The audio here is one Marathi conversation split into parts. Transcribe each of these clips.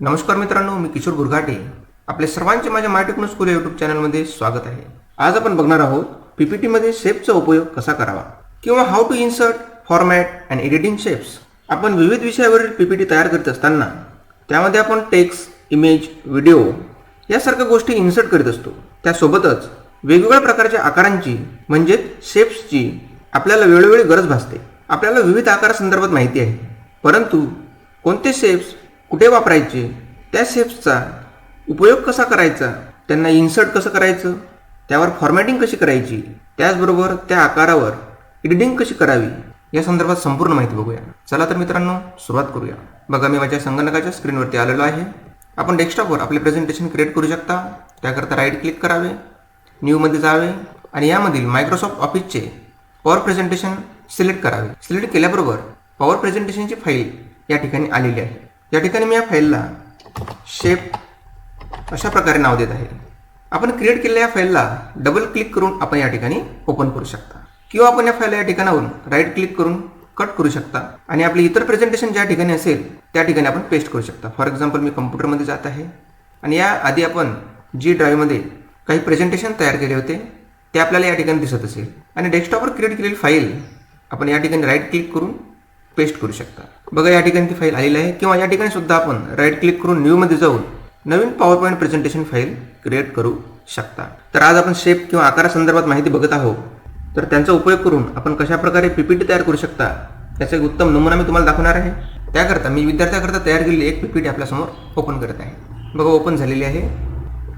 नमस्कार मित्रांनो मी किशोर गुरघाटे आपले सर्वांचे माझ्या माय स्कूल यूट्यूब चॅनलमध्ये स्वागत आहे. आज आपण बघणार आहोत पीपीटीमध्ये शेपचा उपयोग कसा करावा किंवा how to insert format and editing shapes आपण विविध विषयावरील पीपीटी तयार करत असताना त्यामध्ये आपण टेक्स्ट इमेज व्हिडिओ यासारख्या गोष्टी इन्सर्ट करीत असतो. त्यासोबतच वेगवेगळ्या प्रकारच्या आकारांची म्हणजेच शेप्सची आपल्याला वेळोवेळी गरज भासते. आपल्याला विविध आकारासंदर्भात माहिती आहे. परंतु कोणते शेप्स कुठे वापरायचे? त्या शेप्सचा उपयोग कसा करायचा? त्यांना इन्सर्ट कसं करायचं? त्यावर फॉर्मॅटिंग कशी करायची? त्याचबरोबर त्या आकारावर एडिटिंग कशी करावी? या संदर्भात संपूर्ण माहिती बघूया. चला तर मित्रांनो सुरुवात करूया. बघा मी माझ्या संगणकाच्या स्क्रीनवरती आलेलो आहे. आपण डेस्कटॉपवर आपले प्रेझेंटेशन क्रिएट करू शकता. त्याकरता राईट क्लिक करावे न्यूमध्ये जावे आणि यामधील मायक्रोसॉफ्ट ऑफिसचे पॉवर प्रेझेंटेशन सिलेक्ट करावे. सिलेक्ट केल्याबरोबर पॉवर प्रेझेंटेशनची फाईल या ठिकाणी आलेली आहे. या ठिकाणी मी या फाईलला शेप अशा प्रकारे नाव देत आहे. आपण क्रिएट केलेल्या या फाईलला डबल क्लिक करून आपण या ठिकाणी ओपन करू शकता. किंवा आपण या फाईल या ठिकाणावरून राईट क्लिक करून कट करू शकता. आणि आपली इतर प्रेझेंटेशन ज्या ठिकाणी असेल त्या ठिकाणी आपण पेस्ट करू शकता. फॉर एक्झाम्पल मी कम्प्युटरमध्ये जात आहे. आणि या आधी आपण जी ड्राईव्हमध्ये काही प्रेझेंटेशन तयार केले होते ते आपल्याला या ठिकाणी दिसत असेल. आणि डेस्कटॉपवर क्रिएट केलेली फाईल आपण या ठिकाणी राईट क्लिक करून पेस्ट करू शकता. बघा या ठिकाणी ती फाईल आलेली आहे. किंवा या ठिकाणी सुद्धा आपण राईट क्लिक करून न्यूमध्ये जाऊन नवीन PowerPoint presentation file create करू शकता. तर आज आपण शेप किंवा आकारासंदर्भात माहिती बघत आहोत. तर त्यांचा उपयोग करून आपण कशाप्रकारे पीपीटी तयार करू शकता त्याचा एक उत्तम नमुना मी तुम्हाला दाखवणार आहे. त्याकरता मी विद्यार्थ्याकरता तयार केलेली एक पीपीटी आपल्यासमोर ओपन करत आहे. बघा ओपन झालेली आहे.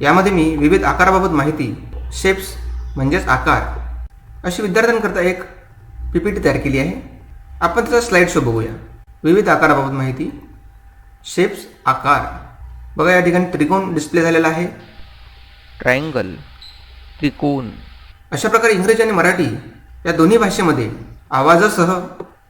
यामध्ये मी विविध आकाराबाबत माहिती शेप्स म्हणजेच आकार अशी विद्यार्थ्यांकरता एक पीपीटी तयार केली आहे. आपण त्याचा स्लाईड शो बघूया. विविध आकाराबाबत माहिती. शेप्स आकार. बघा या ठिकाणी त्रिकोण डिस्प्ले झालेला आहे. ट्रायंगल त्रिकोण. अशा प्रकारे इंग्रजी आणि मराठी या दोन्ही भाषेमध्ये आवाजासह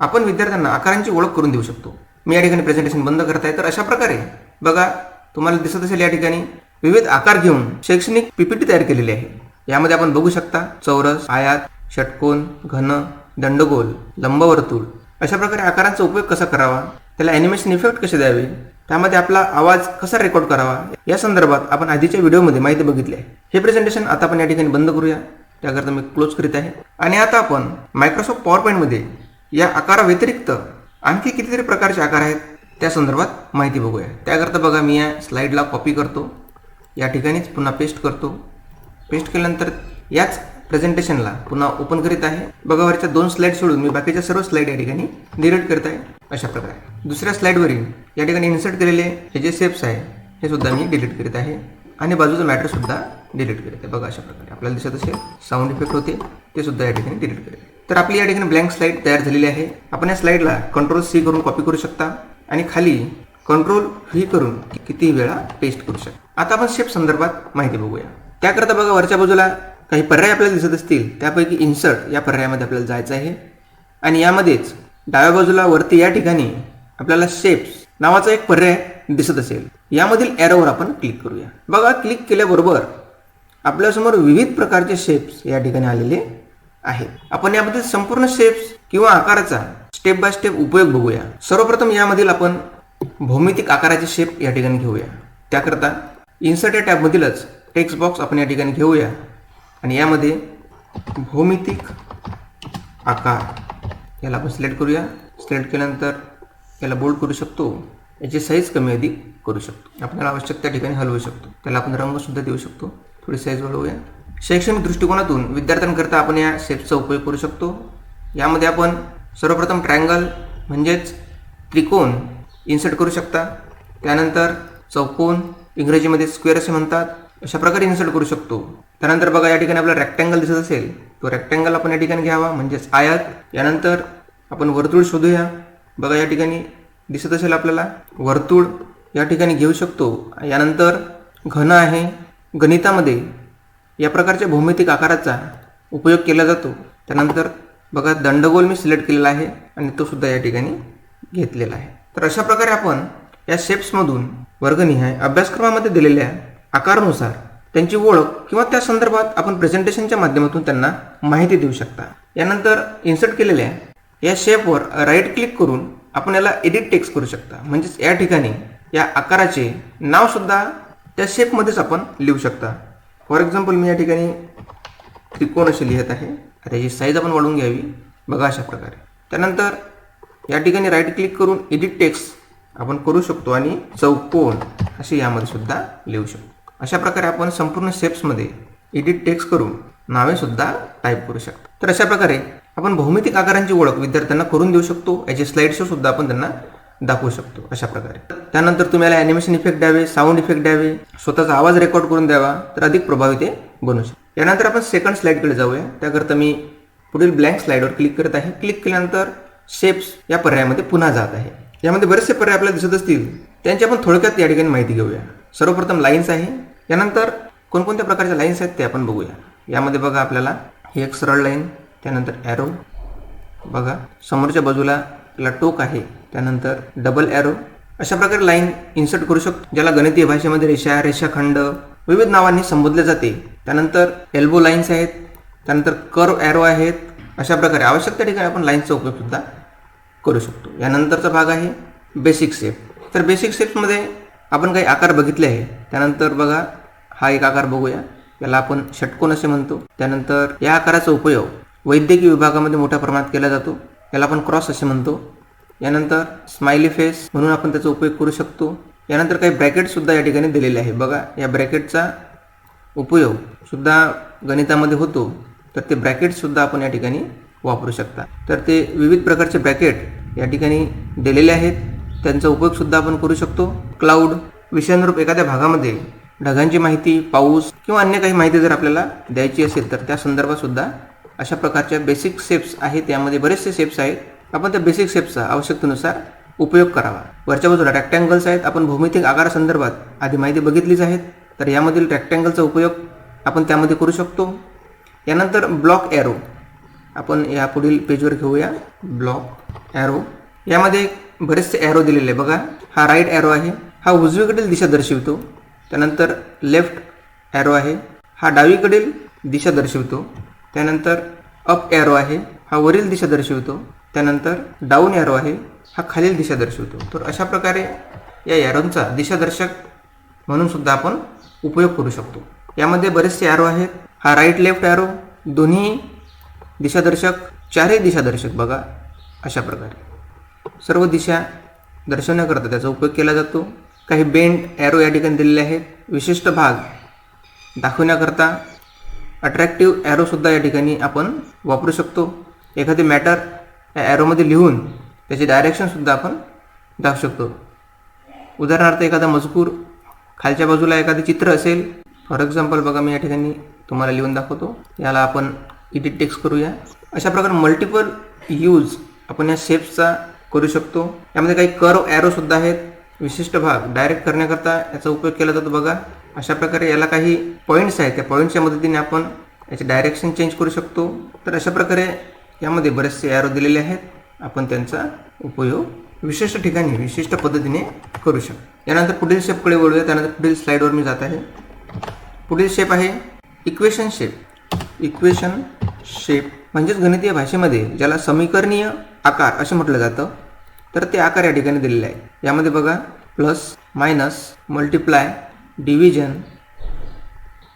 आपण विद्यार्थ्यांना आकारांची ओळख करून देऊ शकतो. मी या ठिकाणी प्रेझेंटेशन बंद करत आहे तर अशा प्रकारे बघा तुम्हाला दिसत असेल या ठिकाणी विविध आकार घेऊन शैक्षणिक पीपीटी तयार केलेली आहे. यामध्ये आपण बघू शकता चौरस आयात षटकोन घन दंडगोल लंबवर्तुळ. अशा प्रकारे आकारांचा उपयोग कसा करावा? त्याला ॲनिमेशन इफेक्ट कसे द्यावे? त्यामध्ये आपला आवाज कसा रेकॉर्ड करावा? या संदर्भात आपण आधीच्या व्हिडिओमध्ये माहिती बघितली आहे. हे प्रेझेंटेशन आता आपण या ठिकाणी बंद करूया. त्याकरता मी क्लोज करीत आहे. आणि आता आपण मायक्रोसॉफ्ट पॉवर पॉईंटमध्ये या आकाराव्यतिरिक्त आणखी कितीतरी प्रकारचे आकार आहेत त्या संदर्भात माहिती बघूया. त्याकरता बघा मी या स्लाईडला कॉपी करतो. या ठिकाणीच पुन्हा पेस्ट करतो. पेस्ट केल्यानंतर याच प्रेझेंटेशनला पुन्हा ओपन करीत आहे. बघा वरच्या दोन स्लाईड सोडून मी बाकीच्या सर्व स्लाईड या ठिकाणी डिलीट करत आहे अशा प्रकारे. दुसऱ्या स्लाईडवरील या ठिकाणी इन्सर्ट केलेले हे जे सेप्स आहे हे सुद्धा मी डिलीट करीत आहे. आणि बाजूचं मॅटर सुद्धा डिलीट करीत आहे. बघा अशा प्रकारे. आपल्याला दिसत असेल साऊंड इफेक्ट होते ते सुद्धा या ठिकाणी डिलीट करेल तर आपली या ठिकाणी ब्लँक स्लाईड तयार झालेली आहे. आपण या स्लाईडला कंट्रोल सी करून कॉपी करू शकता. आणि खाली कंट्रोल व्ही करून किती वेळा पेस्ट करू शकता. आता आपण शेप संदर्भात माहिती बघूया. त्याकरता बघा वरच्या बाजूला काही पर्याय आपल्याला दिसत असतील त्यापैकी इन्सर्ट या पर्यायामध्ये आपल्याला जायचं आहे. आणि यामध्येच डाव्या बाजूला वरती या ठिकाणी आपल्याला शेप्स नावाचा एक पर्याय दिसत असेल. यामधील एरोवर आपण क्लिक करूया. बघा क्लिक केल्याबरोबर आपल्यासमोर विविध प्रकारचे शेप्स या ठिकाणी आलेले आहेत. आपण यामध्ये संपूर्ण शेप्स किंवा आकाराचा स्टेप बाय स्टेप उपयोग बघूया. सर्वप्रथम यामधील आपण भौमितिक आकाराचे शेप या ठिकाणी घेऊया. त्याकरता इन्सर्ट या टॅबमधीलच टेक्स्ट बॉक्स आपण या ठिकाणी घेऊया. आणि यामध्ये भौमितिक आकार याला आपण सिलेक्ट करूया. सिलेक्ट केल्यानंतर याला बोल्ड करू शकतो. याची साईज कमी अधिक करू शकतो. आपल्याला आवश्यक त्या ठिकाणी हलवू शकतो. त्याला आपण रंगसुद्धा देऊ शकतो. थोडी साईज वाढवूया. शैक्षणिक दृष्टिकोनातून विद्यार्थ्यांकरता आपण या शेपचा उपयोग करू शकतो. यामध्ये आपण सर्वप्रथम ट्रँगल म्हणजेच त्रिकोण इन्सर्ट करू शकता. त्यानंतर चौकोन इंग्रजीमध्ये स्क्वेअर असे म्हणतात. अशा प्रकारे इन्सर्ट करू शकतो. त्यानंतर बघा या ठिकाणी आपला रेक्टँगल दिसत असेल. तो रेक्टँगल आपण या ठिकाणी घ्यावा म्हणजेच आयात. यानंतर आपण वर्तुळ शोधूया. बघा या ठिकाणी दिसत असेल आपल्याला वर्तुळ. या ठिकाणी घेऊ शकतो. यानंतर घन आहे. गणितामध्ये या प्रकारच्या भौमितिक आकाराचा उपयोग केला जातो. त्यानंतर बघा दंडगोल मी सिलेक्ट केलेला आहे आणि तो सुद्धा या ठिकाणी घेतलेला आहे. तर अशा प्रकारे आपण या शेप्समधून वर्गनिहाय अभ्यासक्रमामध्ये दिलेल्या आकारानुसार त्यांची ओळख किंवा त्या संदर्भात आपण प्रेझेंटेशनच्या माध्यमातून त्यांना माहिती देऊ शकता. यानंतर इन्सर्ट केलेल्या या शेपवर राईट क्लिक करून आपण याला एडिट टेक्स्ट करू शकता. म्हणजेच या ठिकाणी या आकाराचे नावसुद्धा त्या शेपमध्येच आपण लिहू शकता. फॉर एक्झाम्पल मी या ठिकाणी त्रिकोण असे लिहित आहे. त्याची साईज आपण वाढवून घ्यावी. बघा अशा प्रकारे. त्यानंतर या ठिकाणी राईट क्लिक करून एडिट टेक्स्ट आपण करू शकतो आणि चौकोन असे यामध्ये सुद्धा लिहू शकतो. अशा प्रकारे आपण संपूर्ण शेप्समध्ये एडिट टेक्स्ट करून नावेसुद्धा टाईप करू शकतो. तर अशा प्रकारे आपण भौमितिक आकारांची ओळख विद्यार्थ्यांना करून देऊ शकतो याचे स्लाइड शो सुद्धा आपण त्यांना दाखवू शकतो अशा प्रकारे. त्यानंतर तुम्हाला ॲनिमेशन इफेक्ट द्यावे साऊंड इफेक्ट द्यावे स्वतःचा आवाज रेकॉर्ड करून द्यावा तर अधिक प्रभावी ते बनू शकतो. यानंतर आपण सेकंड स्लाईडकडे जाऊया. त्याकरता मी पुढील ब्लँक स्लाईडवर क्लिक करत आहे. क्लिक केल्यानंतर शेप्स या पर्यायामध्ये पुन्हा जात आहे. यामध्ये बरेचसे पर्याय आपल्याला दिसत असतील. त्यांची आपण थोडक्यात या ठिकाणी माहिती घेऊया. सर्वप्रथम लाईन्स आहे. यानंतर कोणकोणत्या प्रकारच्या लाईन्स आहेत ते आपण बघूया. यामध्ये बघा आपल्याला ही एक सरळ लाईन त्यानंतर ॲरो बघा समोरच्या बाजूला आपला टोक आहे त्यानंतर डबल ॲरो अशा प्रकारे लाईन इन्सर्ट करू शकतो ज्याला गणितीय भाषेमध्ये रेषा रेषाखंड विविध नावांनी संबोधले जाते. त्यानंतर एल्बो लाईन्स आहेत त्यानंतर कर्व ॲरो आहेत. अशा प्रकारे आवश्यक त्या ठिकाणी आपण लाईनचा उपयोग सुद्धा करू शकतो. यानंतरचा भाग आहे बेसिक शेप तर बेसिक शेप्समध्ये आपण काही आकार बघितले आहे. त्यानंतर बघा हा एक आकार बघूया. याला आपण षटकोन असे म्हणतो. त्यानंतर या आकाराचा उपयोग वैद्यकीय विभागामध्ये मोठ्या प्रमाणात केला जातो. याला आपण क्रॉस असे म्हणतो. यानंतर स्माइली फेस म्हणून आपण त्याचा उपयोग करू शकतो. यानंतर काही ब्रॅकेटसुद्धा या ठिकाणी दिलेले आहे. बघा या ब्रॅकेटचा उपयोग सुद्धा गणितामध्ये होतो. तर ते ब्रॅकेटसुद्धा आपण या ठिकाणी वापरू शकता. तर ते विविध प्रकारचे ब्रॅकेट या ठिकाणी दिलेले आहेत. त्यांचा उपयोगसुद्धा आपण करू शकतो. क्लाउड विषयानुरूप एखाद्या भागामध्ये ढगांची माहिती पाऊस किंवा अन्य काही माहिती जर आपल्याला द्यायची असेल तर त्या संदर्भात सुद्धा अशा प्रकारच्या बेसिक शेप्स आहेत. यामध्ये बरेचसे सेप्स आहेत. आपण त्या बेसिक शेप्सचा आवश्यकतेनुसार उपयोग करावा. वरच्या बाजूला रेक्टँगल्स आहेत. आपण भौमितिक आकारासंदर्भात आधी माहिती बघितलीच आहेत तर यामधील रेक्टँगलचा उपयोग आपण त्यामध्ये करू शकतो. यानंतर ब्लॉक ॲरो आपण या पुढील पेजवर घेऊया. ब्लॉक ॲरो यामध्ये बरेचसे ॲरो दिलेले आहे. बघा हा राईट ॲरो आहे. हा उजवीकडील दिशा दर्शवितो. त्यानंतर लेफ्ट ॲरो आहे. हा डावीकडील दिशा दर्शवितो. त्यानंतर अप ॲरो आहे. हा वरील दिशा दर्शवितो. त्यानंतर डाऊन ॲरो आहे. हा खालील दिशा दर्शवतो. तर अशा प्रकारे या ॲरोंचा दिशादर्शक म्हणून सुद्धा आपण उपयोग करू शकतो. यामध्ये बरेचसे ॲरो आहेत. हा राईट लेफ्ट ॲरो दोन्ही दिशादर्शक चारही दिशादर्शक बघा. अशा प्रकारे. सर्व दिशा दर्शवण्याकरता त्याचा उपयोग केला जातो. काही बेंड ॲरो या ठिकाणी दिलेले आहेत. विशिष्ट भाग दाखवण्याकरता अट्रॅक्टिव्ह ॲरोसुद्धा या ठिकाणी आपण वापरू शकतो. एखादी मॅटर या ॲरोमध्ये लिहून त्याचे डायरेक्शनसुद्धा आपण दाखवू शकतो. उदाहरणार्थ एखादा मजकूर खालच्या बाजूला एखादे चित्र असेल फॉर एक्झाम्पल बघा मी या ठिकाणी तुम्हाला लिहून दाखवतो. याला आपण इडिट टेक्स्ट करूया. अशा प्रकारे मल्टिपल यूज आपण या शेप्सचा करू शकतो. यामध्ये काही कर्व ॲरोसुद्धा आहेत. विशिष्ट भाग डायरेक्ट करण्याकरता याचा उपयोग केला जातो. बघा अशा प्रकारे याला काही पॉईंट्स आहेत. त्या पॉईंट्सच्या मदतीने आपण याचे डायरेक्शन चेंज करू शकतो. तर अशा प्रकारे यामध्ये बरेचसे ॲरो दिलेले आहेत. आपण त्यांचा उपयोग विशिष्ट ठिकाणी विशिष्ट पद्धतीने करू शकतो. यानंतर पुढील शेपकडे वळूया. त्यानंतर पुढील स्लाईडवर मी जात आहे. पुढील शेप आहे इक्वेशन शेप इक्वेशन शेप म्हणजेच गणितीय भाषेमध्ये ज्याला समीकरणीय आकार असे म्हटलं जातं. तर ते आकार या ठिकाणी दिलेले आहे. यामध्ये बघा plus minus multiply division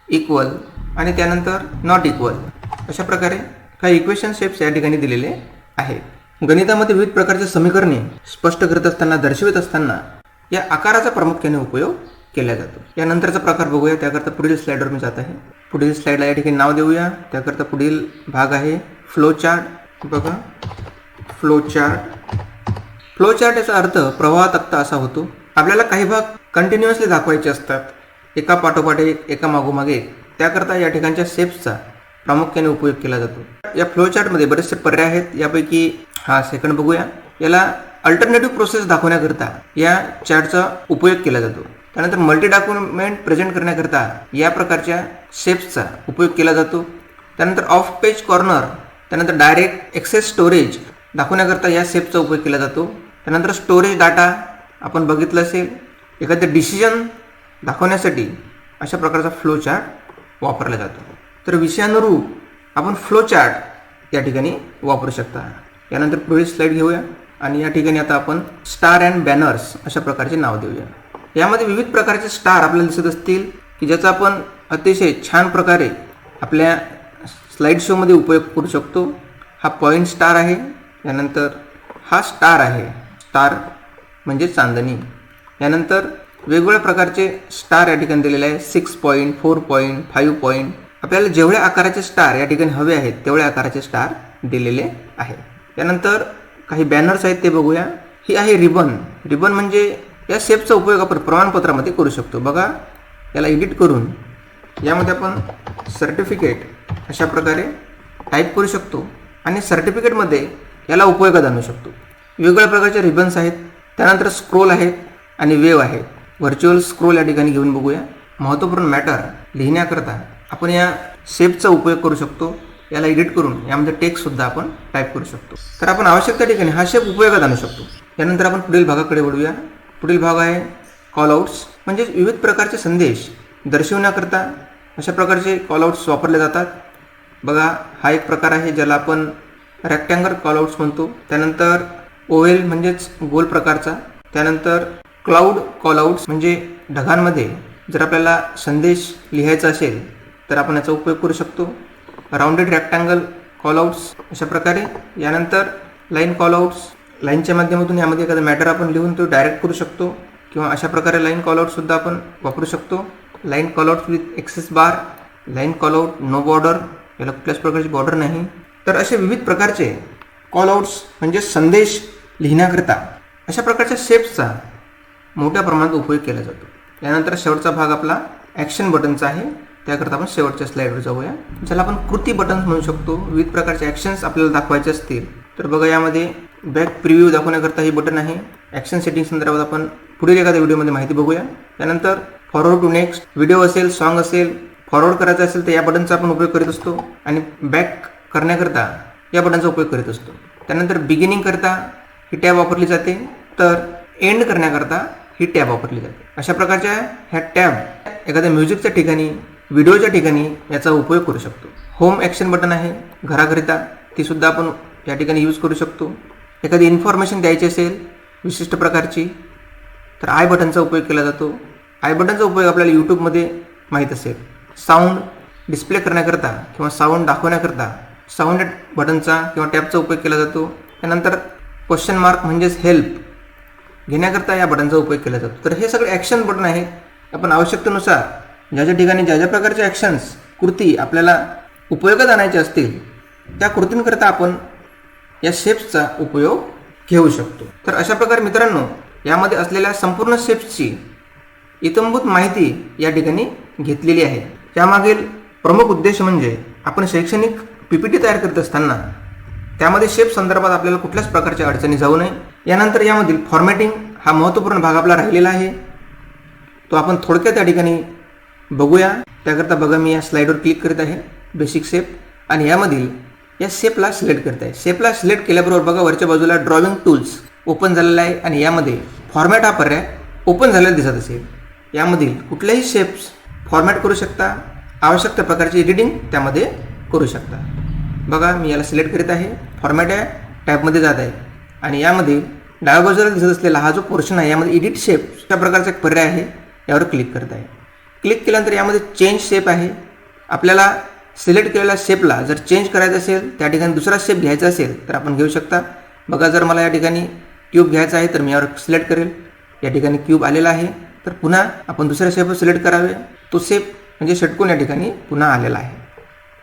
equal आणि त्यानंतर नॉट इक्वल अशा प्रकारे काही इक्वेशन शेप्स या ठिकाणी दिलेले आहेत. गणितामध्ये विविध प्रकारचे समीकरणे स्पष्ट करत असताना दर्शवित असताना या आकाराचा प्रामुख्याने उपयोग केला जातो. यानंतरचा प्रकार बघूया त्याकरता पुढील स्लाइडवर मी जात आहे. पुढील स्लाइडला या ठिकाणी नाव देऊया. त्याकरता पुढील भाग आहे फ्लो चार्ट बघा फ्लो चार्ट फ्लो चार्ट याचा अर्थ प्रवाह तक्ता असा होतो. आपल्याला काही भाग कंटिन्युअसली दाखवायचे असतात. एका पाठोपाठ एक एका मागोमागे एक. त्याकरता या ठिकाणच्या शेप्सचा प्रामुख्याने उपयोग केला जातो. या फ्लो चार्टमध्ये बरेचसे पर्याय आहेत. यापैकी हा सेकंड बघूया. याला अल्टरनेटिव्ह प्रोसेस दाखवण्याकरता या चार्टचा उपयोग केला जातो. त्यानंतर मल्टी डॉक्युमेंट प्रेझेंट करण्याकरता या प्रकारच्या शेप्सचा उपयोग केला जातो. त्यानंतर ऑफ पेज कॉर्नर त्यानंतर डायरेक्ट एक्सेस स्टोरेज दाखवण्याकरता या शेपचा उपयोग केला जातो. त्यानंतर स्टोरेज डाटा आपण बघितलं असेल एखादं डिसिजन दाखवण्यासाठी अशा प्रकारचा फ्लो चार्ट वापरला जातो. तर विषयानुरूप आपण फ्लो चार्ट या ठिकाणी वापरू शकता. यानंतर पुढील स्लाईड घेऊया आणि या ठिकाणी आता आपण स्टार अँड बॅनर्स अशा प्रकारचे नाव देऊया. यामध्ये विविध प्रकारचे स्टार आपल्याला दिसत असतील की ज्याचा आपण अतिशय छान प्रकारे आपल्या स्लाईड शोमध्ये उपयोग करू शकतो. हा पॉईंट स्टार आहे यानंतर हा स्टार आहे. स्टार म्हणजे चांदणी. यानंतर वेगवेगळ्या प्रकारचे स्टार या ठिकाणी दिलेले आहे. Six point four point five point आपल्याला जेवढ्या आकाराचे स्टार या ठिकाणी हवे आहेत तेवढ्या आकाराचे स्टार दिलेले आहे. त्यानंतर काही बॅनर्स आहेत ते बघूया. ही आहे रिबन. रिबन म्हणजे या शेपचा उपयोग आपण प्रमाणपत्रामध्ये करू शकतो. बघा याला एडिट करून यामध्ये आपण सर्टिफिकेट अशा प्रकारे टाईप करू शकतो आणि सर्टिफिकेटमध्ये याला उपयोगात आणू शकतो. वेगवेगळ्या प्रकारचे रिबन्स आहेत. त्यानंतर स्क्रोल आहेत आणि वेव आहे. व्हर्च्युअल स्क्रोल या ठिकाणी घेऊन बघूया. महत्त्वपूर्ण मॅटर लिहिण्याकरता आपण या शेपचा उपयोग करू शकतो. याला एडिट करून यामध्ये टेक्स्टसुद्धा आपण टाईप करू शकतो. तर आपण आवश्यक त्या ठिकाणी हा शेप उपयोगात आणू शकतो. यानंतर आपण पुढील भागाकडे वळूया. पुढील भाग आहे कॉलआउट्स म्हणजे विविध प्रकारचे संदेश दर्शवण्याकरता अशा प्रकारचे कॉलआउट्स वापरले जातात. बघा हा एक प्रकार आहे ज्याला आपण रेक्टँगल कॉलआउट्स म्हणतो. त्यानंतर ओवेल म्हणजेच गोल प्रकारचा. त्यानंतर क्लाउड कॉलआउट्स म्हणजे ढगांमध्ये जर आपल्याला संदेश लिहायचा असेल तर आपण याचा उपयोग करू शकतो. राऊंडेड रॅक्टँगल कॉलआउट्स अशा प्रकारे. यानंतर लाईन कॉलआउट्स लाईनच्या माध्यमातून यामध्ये एखादा मॅटर आपण लिहून तो डायरेक्ट करू शकतो किंवा अशा प्रकारे लाईन कॉलआउटसुद्धा आपण वापरू शकतो. Line callout with access bar. Line callout no border. याला कुठल्याच प्रकारची बॉर्डर नाही. तर असे विविध प्रकारचे कॉलआउट्स म्हणजे संदेश लिहिण्याकरता अशा प्रकारच्या शेप्सचा मोठ्या प्रमाणात उपयोग केला जातो. यानंतर शेवटचा भाग आपला ॲक्शन बटनचा आहे. त्याकरता आपण शेवटच्या स्लाईडवर जाऊया. ज्याला आपण कृती बटन्स म्हणू शकतो. विविध प्रकारचे ॲक्शन्स आपल्याला दाखवायचे असतील. तर बघा यामध्ये बॅक प्रिव्ह्यू दाखवण्याकरता हे बटन आहे. ॲक्शन सेटिंग संदर्भात आपण पुढील एखाद्या व्हिडिओमध्ये माहिती बघूया. त्यानंतर फॉरवर्ड टू नेक्स्ट व्हिडिओ असेल सॉन्ग असेल फॉरवर्ड करायचं असेल तर या बटनचा आपण उपयोग करीत असतो. आणि बॅक करण्याकरता या बटनचा उपयोग करीत असतो. त्यानंतर बिगिनिंग करता ही टॅब वापरली जाते तर एंड करण्याकरता ही टॅब वापरली जाते. अशा प्रकारच्या ह्या टॅब एखाद्या म्युझिकच्या ठिकाणी व्हिडिओच्या ठिकाणी याचा उपयोग करू शकतो. होम ॲक्शन बटन आहे घराकरिता ती सुद्धा आपण या ठिकाणी यूज करू शकतो. एखादी इन्फॉर्मेशन द्यायची असेल विशिष्ट प्रकारची तर आय बटनचा उपयोग केला जातो. आय बटनचा उपयोग आपल्याला यूट्यूबमध्ये माहीत असेल. साऊंड डिस्प्ले करण्याकरता किंवा साऊंड दाखवण्याकरता साऊंड बटनचा किंवा टॅबचा उपयोग केला जातो. त्यानंतर क्वेश्चन मार्क म्हणजेच हेल्प घेण्याकरता या बटनचा उपयोग केला जातो. तर हे सगळे ॲक्शन बटन आहेत. आपण आवश्यकतेनुसार ज्या ज्या ठिकाणी ज्या ज्या प्रकारचे ॲक्शन्स कृती आपल्याला उपयोगात आणायचे असतील त्या कृतींकरता आपण या शेप्सचा उपयोग घेऊ शकतो. तर अशा प्रकारे मित्रांनो यामध्ये असलेल्या संपूर्ण शेप्सची इतंभूत माहिती या ठिकाणी घेतलेली आहे. त्यामागील प्रमुख उद्देश म्हणजे आपण शैक्षणिक पी पी टी तयार करत असताना त्यामध्ये शेप संदर्भात आपल्याला कुठल्याच प्रकारच्या अडचणी जाऊ नये. यानंतर यामधील फॉर्मॅटिंग हा महत्त्वपूर्ण भाग आपला राहिलेला आहे. तो आपण थोडक्यात त्या ठिकाणी बघूया. त्याकरता बघा मी या स्लाईडवर क्लिक करत आहे बेसिक शेप आणि यामधील या शेपला सिलेक्ट करत आहे. शेपला सिलेक्ट केल्याबरोबर बघा वरच्या बाजूला ड्रॉइंग टूल्स ओपन झालेला आहे. आणि यामध्ये फॉर्मॅट हा पर्याय ओपन झालेला दिसत असेल. यामधील कुठल्याही शेप्स फॉर्मॅट करू शकता. आवश्यक त्या प्रकारची एडिटिंग त्यामध्ये करू शकता. बघा मी याला सिलेक्ट करीत आहे. फॉर्मॅट आहे टॅबमध्ये जात आहे. आणि यामध्ये डाव्या बाजूला दिसत असलेला हा जो पोर्शन आहे यामध्ये एडिट शेप त्या प्रकारचा एक पर्याय आहे. यावर क्लिक करत आहे. क्लिक केल्यानंतर यामध्ये चेंज शेप आहे. आपल्याला सिलेक्ट केलेल्या शेपला जर चेंज करायचं असेल त्या ठिकाणी दुसरा शेप घ्यायचा असेल तर आपण घेऊ शकता. बघा जर मला या ठिकाणी क्यूब घ्यायचा आहे तर मी यावर सिलेक्ट करेल. या ठिकाणी क्यूब आलेला आहे. तर पुन्हा आपण दुसऱ्या शेपवर सिलेक्ट करावे. तो शेप म्हणजे षटकोन या ठिकाणी पुन्हा आलेला आहे.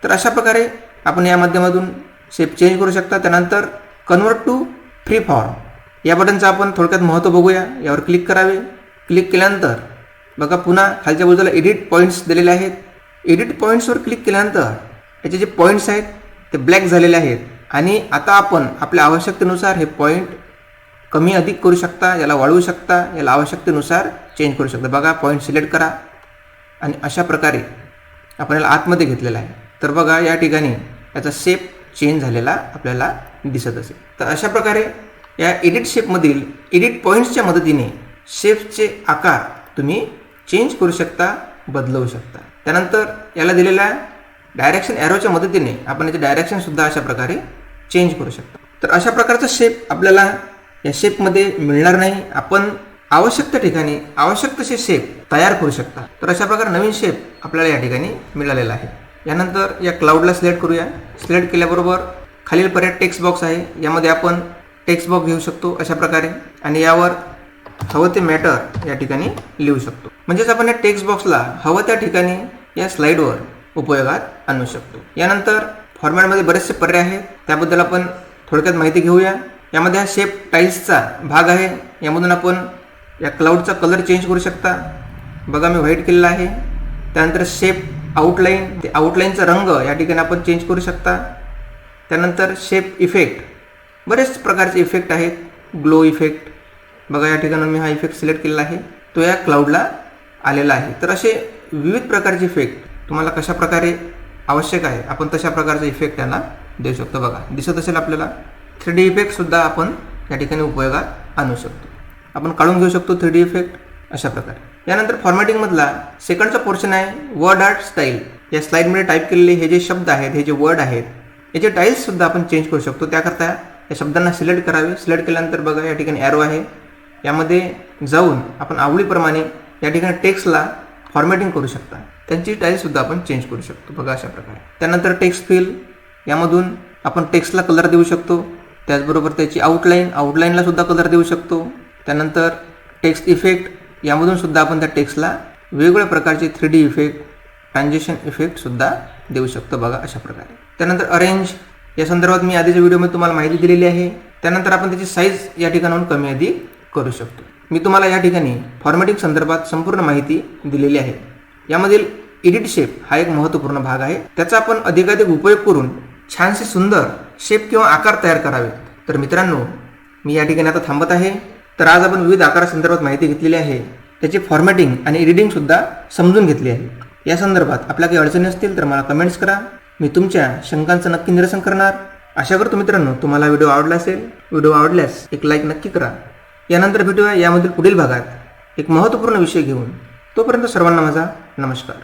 तर अशा प्रकारे आपण या माध्यमातून शेप चेंज करू शकता. त्यानंतर कन्वर्ट टू फ्री फॉर्म या बटनचं आपण थोडक्यात महत्त्व बघूया. यावर क्लिक करावे. क्लिक केल्यानंतर बघा पुन्हा खालच्या बाजूला एडिट पॉईंट्स दिलेले आहेत. एडिट पॉईंट्सवर क्लिक केल्यानंतर याचे जे पॉईंट्स आहेत ते ब्लॅक झालेले आहेत. आणि आता आपण आपल्या आवश्यकतेनुसार हे पॉईंट कमी अधिक करू शकता याला वाढवू शकता याला आवश्यकतेनुसार चेंज करू शकता. बघा पॉईंट सिलेक्ट करा. आणि अशा प्रकारे आपण याला आतमध्ये घेतलेला आहे. तर बघा या ठिकाणी याचा शेप चेंज झालेला आपल्याला दिसत असेल. तर अशा प्रकारे या एडिट शेपमधील एडिट पॉईंट्सच्या मदतीने शेप्सचे आकार तुम्ही चेंज करू शकता बदलवू शकता. त्यानंतर याला दिलेल्या डायरेक्शन ॲरोच्या मदतीने आपण याचे डायरेक्शनसुद्धा अशा प्रकारे चेंज करू शकतो. तर अशा प्रकारचा शेप आपल्याला या शेपमध्ये मिळणार नाही. आपण आवश्यक त्या ठिकाणी आवश्यक तसे शेप तयार करू शकता. तर अशा प्रकारे नवीन शेप आपल्याला या ठिकाणी मिळालेला आहे. यानंतर या क्लाउडला सिलेक्ट करूया. सिलेक्ट केल्याबरोबर खालील पर्याय टेक्स्ट बॉक्स आहे. यामध्ये आपण टेक्स्ट बॉक्स घेऊ शकतो अशा प्रकारे. आणि यावर हवं ते मॅटर या ठिकाणी लिहू शकतो. म्हणजेच आपण या टेक्स्ट बॉक्सला हवं त्या ठिकाणी या स्लाईडवर उपयोगात आणू शकतो. यानंतर फॉर्मॅटमध्ये बरेचसे पर्याय आहेत. त्याबद्दल आपण थोडक्यात माहिती घेऊया. यामध्ये हा शेप टाईल्सचा भाग आहे. यामधून आपण या क्लाउडचा कलर चेंज करू शकता. बघा मी व्हाईट केलेला आहे. त्यानंतर शेप आउटलाईन ते आउटलाईनचा रंग या ठिकाणी आपण चेंज करू शकता. त्यानंतर शेप इफेक्ट बरेच प्रकारचे इफेक्ट आहेत. ग्लो इफेक्ट बघा या ठिकाणी मी हा इफेक्ट सिलेक्ट केलेला आहे. तो या क्लाउडला आलेला आहे. तर असे विविध प्रकारचे इफेक्ट तुम्हाला कशा प्रकारे आवश्यक आहे आपण तशा प्रकारचे इफेक्ट त्यांना देऊ शकतो. बघा दिसत असेल आपल्याला. थ्री डी इफेक्टसुद्धा आपण या ठिकाणी उपयोगात आणू शकतो. आपण काढून घेऊ शकतो थ्री डी इफेक्ट अशा प्रकारे. यानंतर फॉर्मॅटिंगमधला सेकंडचा पोर्शन आहे वर्ड आर्ट स्टाईल या स्लाईडमध्ये टाईप केलेले हे जे शब्द आहेत हे जे वर्ड आहेत याचे टाईल्ससुद्धा आपण चेंज करू शकतो. त्याकरता या शब्दांना सिलेक्ट करावे. सिलेक्ट केल्यानंतर बघा या ठिकाणी ॲरो आहे. यामध्ये जाऊन आपण आवडीप्रमाणे या ठिकाणी टेक्स्टला फॉर्मॅटिंग करू शकता. त्यांची टाईल्ससुद्धा आपण चेंज करू शकतो. बघा अशा प्रकारे. त्यानंतर टेक्स्ट फिल यामधून आपण टेक्स्टला कलर देऊ शकतो. त्याचबरोबर त्याची आउटलाईन आउटलाईनला सुद्धा कलर देऊ शकतो. त्यानंतर टेक्स्ट इफेक्ट यामधून सुद्धा आपण त्या टेक्स्टला वेगवेगळ्या प्रकारचे थ्री डी इफेक्ट ट्रान्झेक्शन इफेक्टसुद्धा देऊ शकतो बघा अशा प्रकारे. त्यानंतर अरेंज या संदर्भात मी आधीच्या व्हिडिओमध्ये तुम्हाला माहिती दिलेली आहे. त्यानंतर आपण त्याची साईज या ठिकाणाहून कमी अधिक करू शकतो. मी तुम्हाला या ठिकाणी फॉर्मॅटिक संदर्भात संपूर्ण माहिती दिलेली आहे. यामधील एडिट शेप हा एक महत्त्वपूर्ण भाग आहे. त्याचा आपण अधिकाधिक उपयोग करून छानसे सुंदर शेप किंवा आकार तयार करावेत तर मित्रांनो मी या ठिकाणी आता थांबत आहे. तर आज आपण विविध आकारासंदर्भात माहिती घेतलेली आहे. त्याची फॉर्मॅटिंग आणि एडिटिंगसुद्धा समजून घेतली आहे. या संदर्भात आपल्या काही अडचणी असतील तर मला कमेंट्स करा. मी तुमच्या शंकांचं नक्की निरसन करणार. आशा करतो मित्रांनो तुम्हाला व्हिडिओ आवडला असेल व्हिडिओ आवडल्यास एक लाईक नक्की करा. यानंतर भेटूया यामधील पुढील भागात. एक महत्त्वपूर्ण विषय घेऊन. तोपर्यंत सर्वांना माझा नमस्कार.